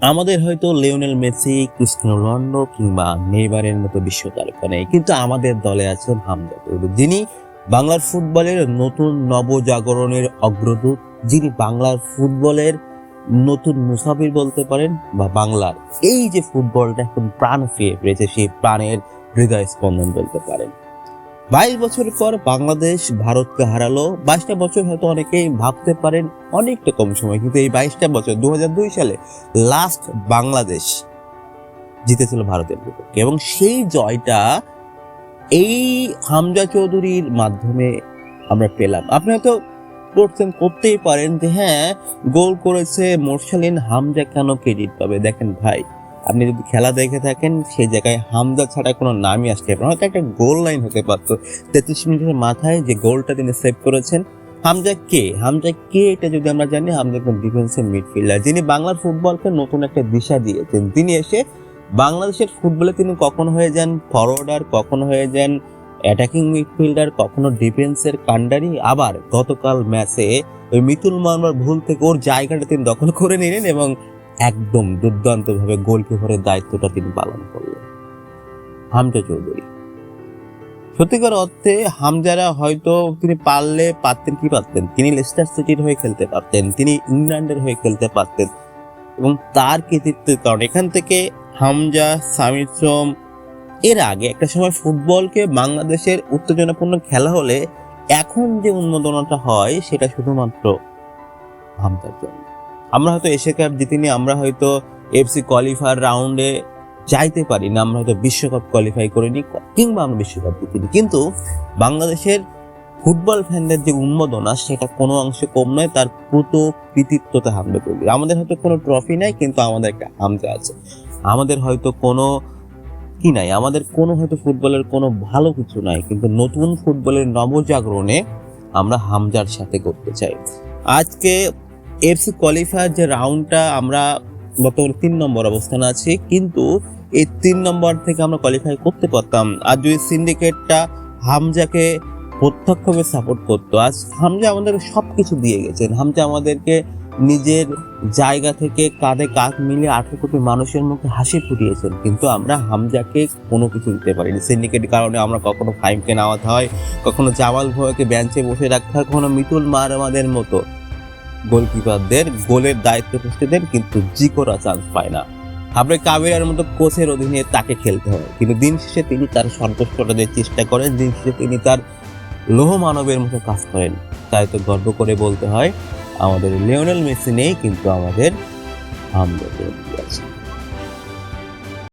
আমাদের হয়তো Lionel Messi, Cristiano Ronaldo কিংবা নেইমারের মতো বিশ্ব তারকা নেই, কিন্তু আমাদের দলে আছেন হামজা যিনি বাংলার ফুটবলের নতুন নবজাগরণের অগ্রদূত, যিনি বাংলার ফুটবলের নতুন মুসাফির বলতে পারেন, বা বাংলার এই যে ফুটবলটা এখন প্রাণ ফিরে পেয়েছে, সেই প্রাণের হৃদয় স্পন্দন বলতে পারেন। বাইশ বছর পর বাংলাদেশ ভারতকে হারালো। বাইশটা বছর হয়তো অনেকেই ভাবতে পারেন, অনেকটা কম সময়, কিন্তু এই বাইশটা বছর দু হাজার দুই সালে লাস্ট বাংলাদেশ জিতেছিল ভারতের বিপক্ষে। এবং সেই জয়টা এই হামজা চৌধুরীর মাধ্যমে আমরা পেলাম। আপনি হয়তো করছেন করতেই পারেন যে হ্যাঁ গোল করেছে মোরশালিন, হামজা কেন ক্রেডিট পাবে? দেখেন ভাই আপনি যদি খেলা দেখে থাকেন, সেই জায়গায় হামজা ছাড়া কোনো নামই আসতে পারে। হয়তো একটা গোল লাইন হতে পারতো। তেত্রিশ মিনিটের মাথায় যে গোলটা তিনি সেভ করেছেন, হামজা কে? হামজা কে এটা যদি আমরা জানি, হামজা একজন ডিফেন্সের মিডফিল্ডার যিনি বাংলার ফুটবলকে নতুন একটা দিশা দিয়েছেন। তিনি এসে বাংলাদেশের ফুটবলে তিনি কখনো হয়ে যান ফরওয়ার্ডার কখনো হয়ে যান অ্যাটাকিং মিডফিল্ডার কখনো ডিফেন্সের কান্ডারি আবার গতকাল ম্যাচে ওই মিতুল মারমার ভুল থেকে ওর জায়গাটা তিনি দখল করে নিলেন এবং একদম দুর্দান্তভাবে গোলকিপারের দায়িত্বটা তিনি পালন করলেন। হামজা চৌধুরী। সত্যিকার অর্থে হামজারা হয়তো তিনি পারলে পারতেন, কি পারতেন? তিনি লেস্টার সিটির হয়ে খেলতে পারতেন, তিনি ইংল্যান্ডের হয়ে খেলতে পারতেন এবং তার কৃতিত্বের কারণে এখান থেকে হামজা, সামির শ্রম এর আগে একটা সময় ফুটবলকে বাংলাদেশের উত্তেজনাপূর্ণ খেলা হলে এখন যে উন্মোদনাটা হয় সেটা শুধুমাত্র হামজার জন্য। আমরা হয়তো এশিয়া কাপ জিতিনি, আমরা হয়তো এফসি কোয়ালিফায়ার রাউন্ডে যাইতে পারি না আমরা হয়তো বিশ্বকাপ কোয়ালিফাই করিনি, কিংবা আমরা বিশ্বকাপ জিতিনি। কিন্তু বাংলাদেশের ফুটবল ফ্যানদের যে উন্মোদনা, সেটা কোনো অংশে কম নয়, তার পুত কৃতিত্বতে হামজা করবে আমাদের হয়তো কোনো ট্রফি নাই, কিন্তু আমাদের একটা হামজা আছে। আমাদের হয়তো কোনো কি নাই, আমাদের কোনো হয়তো ফুটবলের কোনো ভালো কিছু নাই, কিন্তু নতুন ফুটবলের নবজাগরণে আমরা হামজার সাথে করতে চাই। আজকে এফসি কোয়ালিফায়ার যে রাউন্ডটা আমরা বর্তমানে তিন নম্বর অবস্থানে আছি, কিন্তু এই তিন নম্বর থেকে আমরা কোয়ালিফাই করতে পারতাম। আর যদি সিন্ডিকেটটা হামজাকে প্রত্যক্ষভাবে সাপোর্ট করতো, আজ হামজা আমাদের সব কিছু দিয়ে গেছেন। হামজা আমাদেরকে নিজের জায়গা থেকে কাঁধে কাঁধ মিলিয়ে আঠেরো কোটি মানুষের মুখে হাসি ফুটিয়েছেন, কিন্তু আমরা হামজাকে কোনো কিছু দিতে পারিনি। সিন্ডিকেটের কারণে আমরা কখনো ফাইমকে নামাতে হয়, কখনো জামাল ভয়কে বেঞ্চে বসে রাখতে হয়, কখনো মিতুল মার আমাদের মতো। গোলকিপারদের, গোলের দায়িত্ব পুষ্টিদের কিন্তু জিকোরা চান্স পায় না। হাবরে কাবেরার মতো কোচের অধীনে তাকে খেলতে হয় কিন্তু দিন শেষে তিনি তার সন্তুষ্টটা দেওয়ার চেষ্টা করেন। দিন শেষে তিনি তার লোহ মানবের মতো কাজ করেন। তাই তো গর্ব করে বলতে হয়, আমাদের লিওনেল মেসি নেই, কিন্তু আমাদের আমরা আছে।